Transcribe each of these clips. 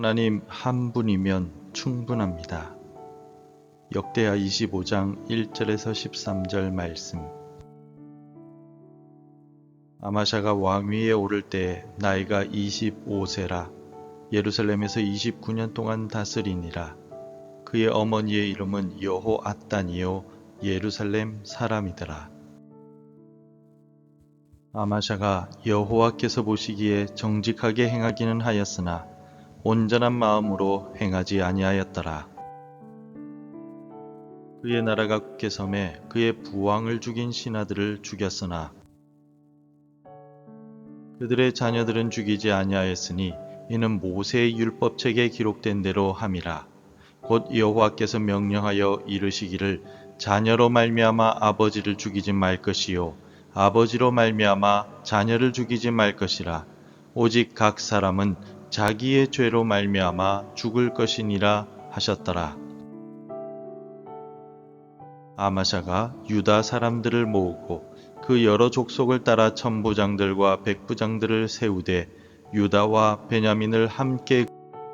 하나님 한 분이면 충분합니다. 역대하 25장 1절에서 13절 말씀. 아마샤가 왕위에 오를 때 나이가 25세라 예루살렘에서 29년 동안 다스리니라. 그의 어머니의 이름은 여호앗단이요 예루살렘 사람이더라. 아마샤가 여호와께서 보시기에 정직하게 행하기는 하였으나 온전한 마음으로 행하지 아니하였더라. 그의 나라가 굳게 섬에 그의 부왕을 죽인 신하들을 죽였으나 그들의 자녀들은 죽이지 아니하였으니 이는 모세의 율법책에 기록된 대로 함이라. 곧 여호와께서 명령하여 이르시기를 자녀로 말미암아 아버지를 죽이지 말 것이요 아버지로 말미암아 자녀를 죽이지 말 것이라. 오직 각 사람은 자기의 죄로 말미암아 죽을 것이니라 하셨더라. 아마샤가 유다 사람들을 모으고 그 여러 족속을 따라 천부장들과 백부장들을 세우되 유다와 베냐민을 함께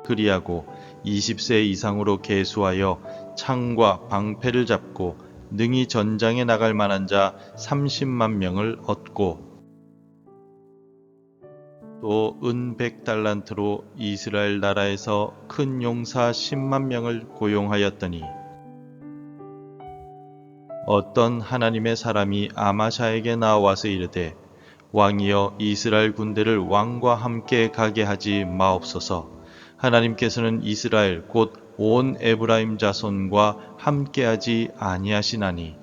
그리하고 20세 이상으로 계수하여 창과 방패를 잡고 능히 전장에 나갈 만한 자 30만 명을 얻고 또 은 100달란트로 이스라엘 나라에서 큰 용사 10만 명을 고용하였더니 어떤 하나님의 사람이 아마샤에게 나와서 이르되 왕이여 이스라엘 군대를 왕과 함께 가게 하지 마옵소서. 하나님께서는 이스라엘 곧 온 에브라임 자손과 함께하지 아니하시나니.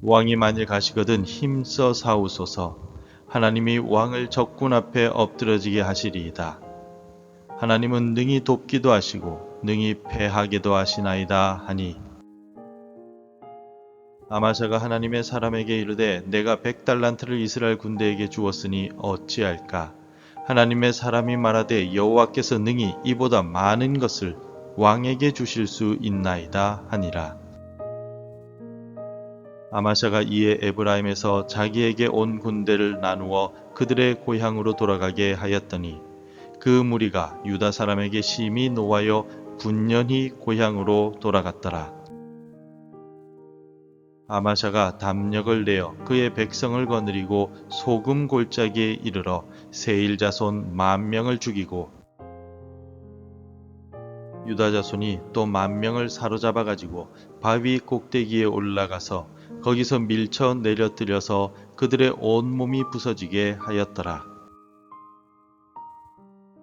왕이 만일 가시거든 힘써 사우소서 하나님이 왕을 적군 앞에 엎드러지게 하시리이다. 하나님은 능히 돕기도 하시고 능히 패하게도 하시나이다 하니 아마샤가 하나님의 사람에게 이르되 내가 백 달란트를 이스라엘 군대에게 주었으니 어찌할까? 하나님의 사람이 말하되 여호와께서 능히 이보다 많은 것을 왕에게 주실 수 있나이다 하니라 아마샤가 이에 에브라임에서 자기에게 온 군대를 나누어 그들의 고향으로 돌아가게 하였더니 그 무리가 유다 사람에게 심히 노하여 분연히 고향으로 돌아갔더라. 아마샤가 담력을 내어 그의 백성을 거느리고 소금 골짜기에 이르러 세일 자손 만 명을 죽이고 유다 자손이 또 만 명을 사로잡아 가지고 바위 꼭대기에 올라가서 거기서 밀쳐 내려뜨려서 그들의 온몸이 부서지게 하였더라.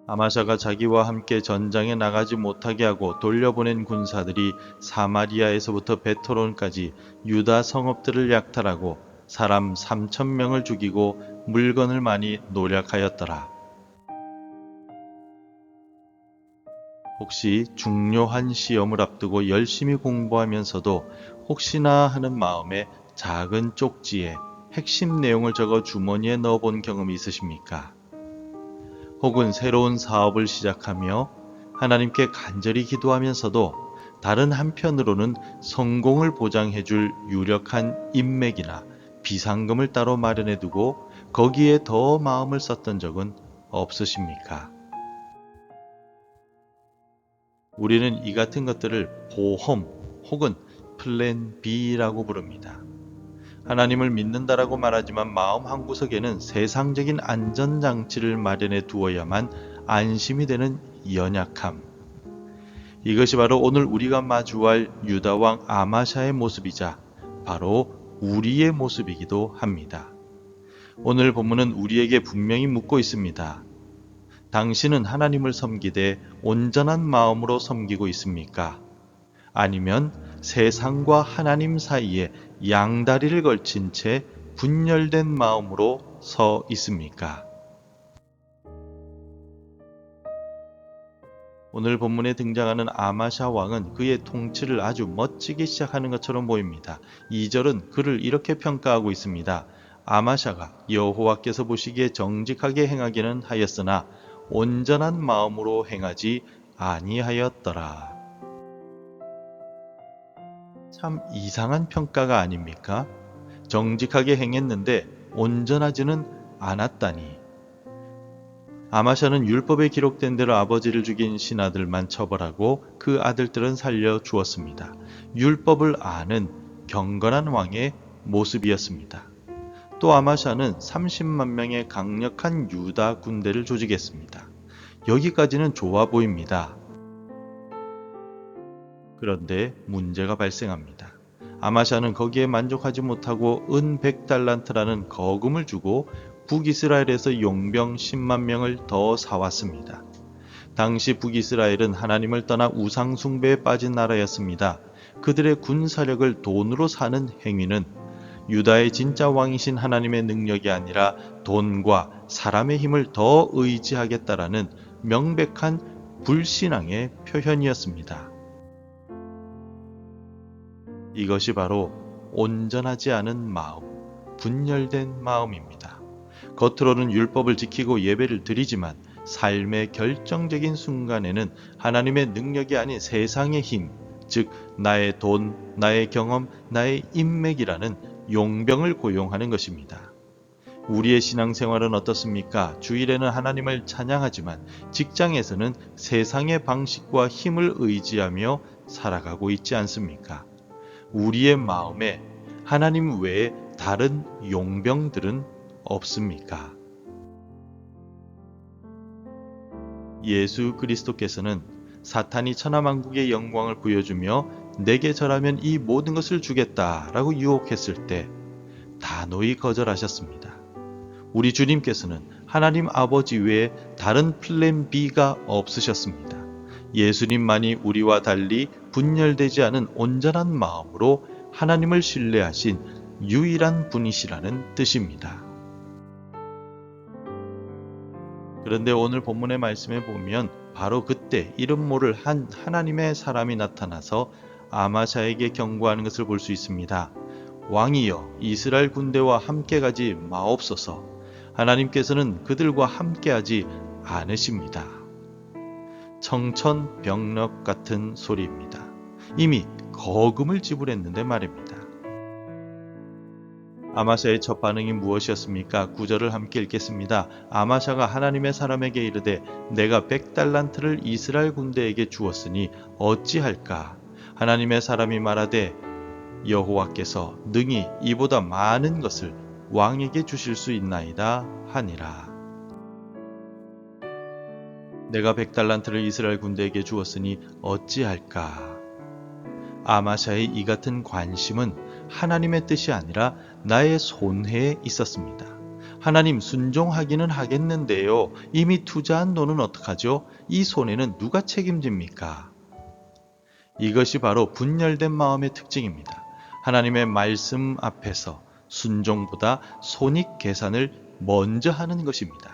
아마샤가 자기와 함께 전장에 나가지 못하게 하고 돌려보낸 군사들이 사마리아에서부터 베토론까지 유다 성읍들을 약탈하고 사람 3천 명을 죽이고 물건을 많이 노력하였더라. 혹시 중요한 시험을 앞두고 열심히 공부하면서도 혹시나 하는 마음에 작은 쪽지에 핵심 내용을 적어 주머니에 넣어 본 경험이 있으십니까? 혹은 새로운 사업을 시작하며 하나님께 간절히 기도하면서도 다른 한편으로는 성공을 보장해 줄 유력한 인맥이나 비상금을 따로 마련해 두고 거기에 더 마음을 썼던 적은 없으십니까? 우리는 이 같은 것들을 보험 혹은 플랜 B라고 부릅니다. 하나님을 믿는다라고 말하지만 마음 한구석에는 세상적인 안전장치를 마련해 두어야만 안심이 되는 연약함. 이것이 바로 오늘 우리가 마주할 유다왕 아마샤의 모습이자 바로 우리의 모습이기도 합니다. 오늘 본문은 우리에게 분명히 묻고 있습니다. 당신은 하나님을 섬기되 온전한 마음으로 섬기고 있습니까? 아니면 세상과 하나님 사이에 양다리를 걸친 채 분열된 마음으로 서 있습니까? 오늘 본문에 등장하는 아마샤 왕은 그의 통치를 아주 멋지게 시작하는 것처럼 보입니다. 2절은 그를 이렇게 평가하고 있습니다. 아마샤가 여호와께서 보시기에 정직하게 행하기는 하였으나 온전한 마음으로 행하지 아니하였더라. 참 이상한 평가가 아닙니까? 정직하게 행했는데 온전하지는 않았다니. 아마샤는 율법에 기록된 대로 아버지를 죽인 신하들만 처벌하고 그 아들들은 살려 주었습니다. 율법을 아는 경건한 왕의 모습이었습니다. 또 아마샤는 30만 명의 강력한 유다 군대를 조직했습니다. 여기까지는 좋아 보입니다. 그런데 문제가 발생합니다. 아마샤는 거기에 만족하지 못하고 은 100달란트라는 거금을 주고 북이스라엘에서 용병 10만 명을 더 사왔습니다. 당시 북이스라엘은 하나님을 떠나 우상 숭배에 빠진 나라였습니다. 그들의 군사력을 돈으로 사는 행위는 유다의 진짜 왕이신 하나님의 능력이 아니라 돈과 사람의 힘을 더 의지하겠다라는 명백한 불신앙의 표현이었습니다. 이것이 바로 온전하지 않은 마음, 분열된 마음입니다. 겉으로는 율법을 지키고 예배를 드리지만 삶의 결정적인 순간에는 하나님의 능력이 아닌 세상의 힘, 즉 나의 돈, 나의 경험, 나의 인맥이라는 용병을 고용하는 것입니다. 우리의 신앙생활은 어떻습니까? 주일에는 하나님을 찬양하지만 직장에서는 세상의 방식과 힘을 의지하며 살아가고 있지 않습니까? 우리의 마음에 하나님 외에 다른 용병들은 없습니까? 예수 그리스도께서는 사탄이 천하만국의 영광을 부여주며 내게 절하면 이 모든 것을 주겠다라고 유혹했을 때 단호히 거절하셨습니다. 우리 주님께서는 하나님 아버지 외에 다른 플랜 B가 없으셨습니다. 예수님만이 우리와 달리 분열되지 않은 온전한 마음으로 하나님을 신뢰하신 유일한 분이시라는 뜻입니다. 그런데 오늘 본문의 말씀에 보면 바로 그때 이름 모를 한 하나님의 사람이 나타나서 아마샤에게 경고하는 것을 볼 수 있습니다. 왕이여 이스라엘 군대와 함께 가지 마옵소서. 하나님께서는 그들과 함께하지 않으십니다. 청천벽력 같은 소리입니다. 이미 거금을 지불했는데 말입니다. 아마샤의 첫 반응이 무엇이었습니까? 구절을 함께 읽겠습니다. 아마샤가 하나님의 사람에게 이르되 내가 백달란트를 이스라엘 군대에게 주었으니 어찌할까? 하나님의 사람이 말하되 여호와께서 능히 이보다 많은 것을 왕에게 주실 수 있나이다 하니라. 내가 백 달란트를 이스라엘 군대에게 주었으니 어찌할까? 아마샤의 이 같은 관심은 하나님의 뜻이 아니라 나의 손해에 있었습니다. 하나님 순종하기는 하겠는데요. 이미 투자한 돈은 어떡하죠? 이 손해는 누가 책임집니까? 이것이 바로 분열된 마음의 특징입니다. 하나님의 말씀 앞에서 순종보다 손익 계산을 먼저 하는 것입니다.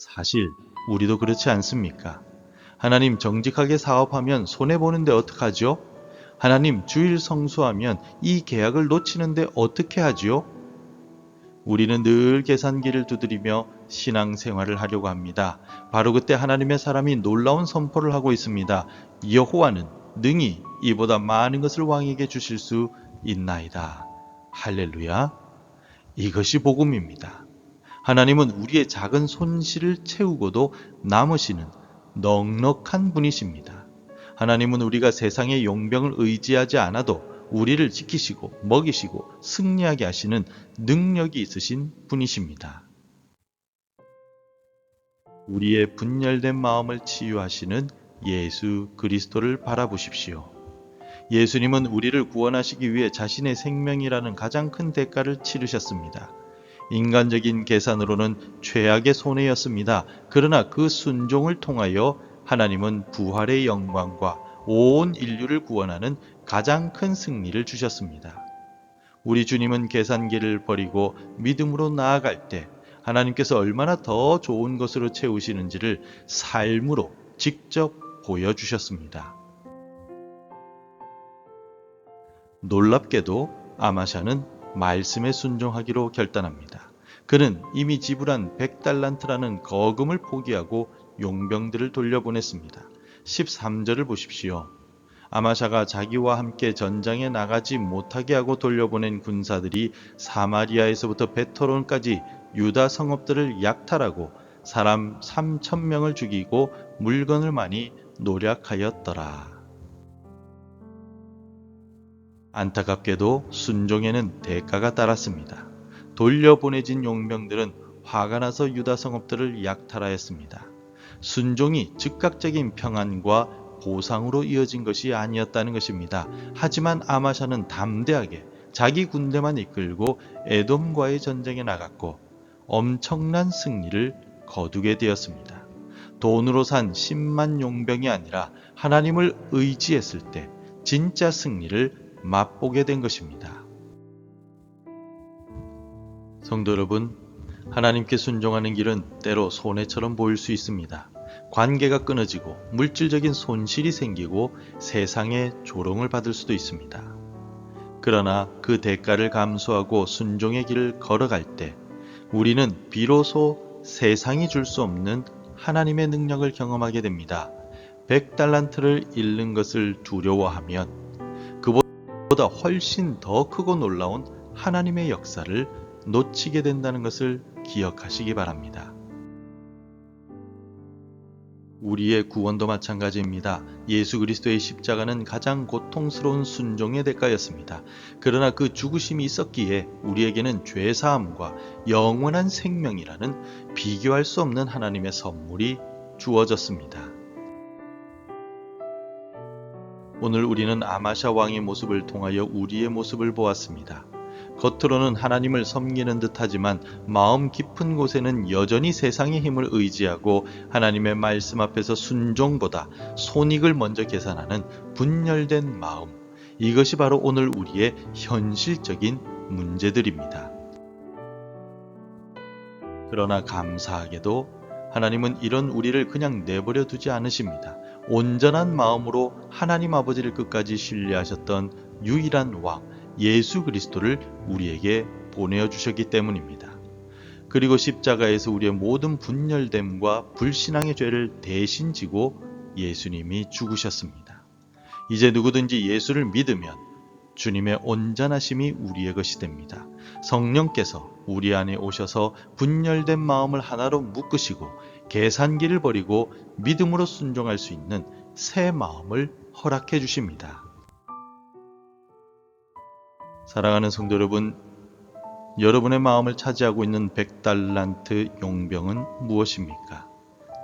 사실 우리도 그렇지 않습니까? 하나님 정직하게 사업하면 손해보는데 어떡하죠? 하나님 주일 성수하면 이 계약을 놓치는데 어떻게 하지요? 우리는 늘 계산기를 두드리며 신앙 생활을 하려고 합니다. 바로 그때 하나님의 사람이 놀라운 선포를 하고 있습니다. 여호와는 능히 이보다 많은 것을 왕에게 주실 수 있나이다. 할렐루야. 이것이 복음입니다. 하나님은 우리의 작은 손실을 채우고도 남으시는 넉넉한 분이십니다. 하나님은 우리가 세상의 용병을 의지하지 않아도 우리를 지키시고 먹이시고 승리하게 하시는 능력이 있으신 분이십니다. 우리의 분열된 마음을 치유하시는 예수 그리스도를 바라보십시오. 예수님은 우리를 구원하시기 위해 자신의 생명이라는 가장 큰 대가를 치르셨습니다. 인간적인 계산으로는 최악의 손해였습니다. 그러나 그 순종을 통하여 하나님은 부활의 영광과 온 인류를 구원하는 가장 큰 승리를 주셨습니다. 우리 주님은 계산기를 버리고 믿음으로 나아갈 때 하나님께서 얼마나 더 좋은 것으로 채우시는지를 삶으로 직접 보여주셨습니다. 놀랍게도 아마샤는 말씀에 순종하기로 결단합니다. 그는 이미 지불한 100달란트라는 거금을 포기하고 용병들을 돌려보냈습니다. 13절을 보십시오. 아마샤가 자기와 함께 전장에 나가지 못하게 하고 돌려보낸 군사들이 사마리아에서부터 베토론까지 유다 성읍들을 약탈하고 사람 3천 명을 죽이고 물건을 많이 노략하였더라. 안타깝게도 순종에는 대가가 따랐습니다. 돌려보내진 용병들은 화가 나서 유다 성읍들을 약탈하였습니다. 순종이 즉각적인 평안과 보상으로 이어진 것이 아니었다는 것입니다. 하지만 아마샤는 담대하게 자기 군대만 이끌고 에돔과의 전쟁에 나갔고 엄청난 승리를 거두게 되었습니다. 돈으로 산 10만 용병이 아니라 하나님을 의지했을 때 진짜 승리를 맛보게 된 것입니다. 성도 여러분, 하나님께 순종하는 길은 때로 손해처럼 보일 수 있습니다. 관계가 끊어지고 물질적인 손실이 생기고 세상의 조롱을 받을 수도 있습니다. 그러나 그 대가를 감수하고 순종의 길을 걸어갈 때 우리는 비로소 세상이 줄 수 없는 하나님의 능력을 경험하게 됩니다. 백 달란트를 잃는 것을 두려워하면 그보다 훨씬 더 크고 놀라운 하나님의 역사를 놓치게 된다는 것을 기억하시기 바랍니다. 우리의 구원도 마찬가지입니다. 예수 그리스도의 십자가는 가장 고통스러운 순종의 대가였습니다. 그러나 그 죽으심이 있었기에 우리에게는 죄 사함과 영원한 생명이라는 비교할 수 없는 하나님의 선물이 주어졌습니다. 오늘 우리는 아마샤 왕의 모습을 통하여 우리의 모습을 보았습니다. 겉으로는 하나님을 섬기는 듯하지만 마음 깊은 곳에는 여전히 세상의 힘을 의지하고 하나님의 말씀 앞에서 순종보다 손익을 먼저 계산하는 분열된 마음. 이것이 바로 오늘 우리의 현실적인 문제들입니다. 그러나 감사하게도 하나님은 이런 우리를 그냥 내버려 두지 않으십니다. 온전한 마음으로 하나님 아버지를 끝까지 신뢰하셨던 유일한 왕, 예수 그리스도를 우리에게 보내어 주셨기 때문입니다. 그리고 십자가에서 우리의 모든 분열됨과 불신앙의 죄를 대신 지고 예수님이 죽으셨습니다. 이제 누구든지 예수를 믿으면 주님의 온전하심이 우리의 것이 됩니다. 성령께서 우리 안에 오셔서 분열된 마음을 하나로 묶으시고 계산기를 버리고 믿음으로 순종할 수 있는 새 마음을 허락해 주십니다. 사랑하는 성도 여러분, 여러분의 마음을 차지하고 있는 백달란트 용병은 무엇입니까?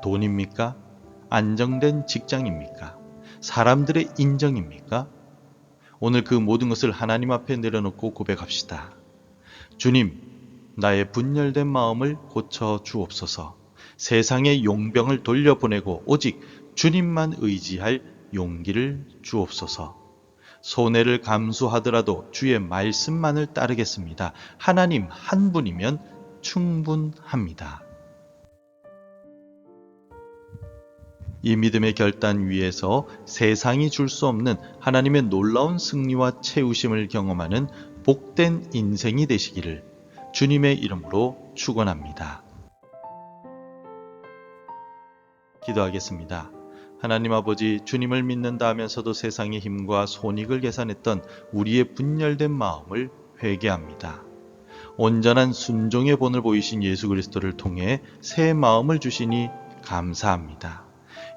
돈입니까? 안정된 직장입니까? 사람들의 인정입니까? 오늘 그 모든 것을 하나님 앞에 내려놓고 고백합시다. 주님, 나의 분열된 마음을 고쳐 주옵소서. 세상의 용병을 돌려보내고 오직 주님만 의지할 용기를 주옵소서. 손해를 감수하더라도 주의 말씀만을 따르겠습니다. 하나님 한 분이면 충분합니다. 이 믿음의 결단 위에서 세상이 줄 수 없는 하나님의 놀라운 승리와 채우심을 경험하는 복된 인생이 되시기를 주님의 이름으로 축원합니다. 기도하겠습니다. 하나님 아버지 주님을 믿는다 하면서도 세상의 힘과 손익을 계산했던 우리의 분열된 마음을 회개합니다. 온전한 순종의 본을 보이신 예수 그리스도를 통해 새 마음을 주시니 감사합니다.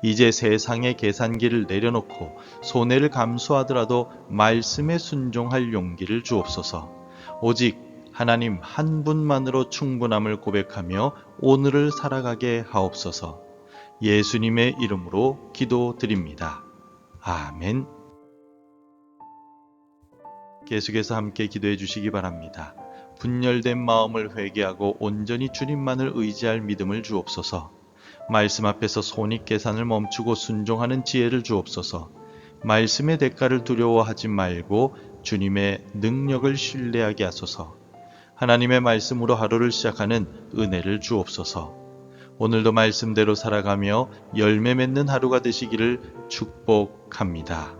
이제 세상의 계산기를 내려놓고 손해를 감수하더라도 말씀에 순종할 용기를 주옵소서. 오직 하나님 한 분만으로 충분함을 고백하며 오늘을 살아가게 하옵소서. 예수님의 이름으로 기도드립니다. 아멘. 계속해서 함께 기도해 주시기 바랍니다. 분열된 마음을 회개하고 온전히 주님만을 의지할 믿음을 주옵소서. 말씀 앞에서 손익 계산을 멈추고 순종하는 지혜를 주옵소서. 말씀의 대가를 두려워하지 말고 주님의 능력을 신뢰하게 하소서. 하나님의 말씀으로 하루를 시작하는 은혜를 주옵소서. 오늘도 말씀대로 살아가며 열매 맺는 하루가 되시기를 축복합니다.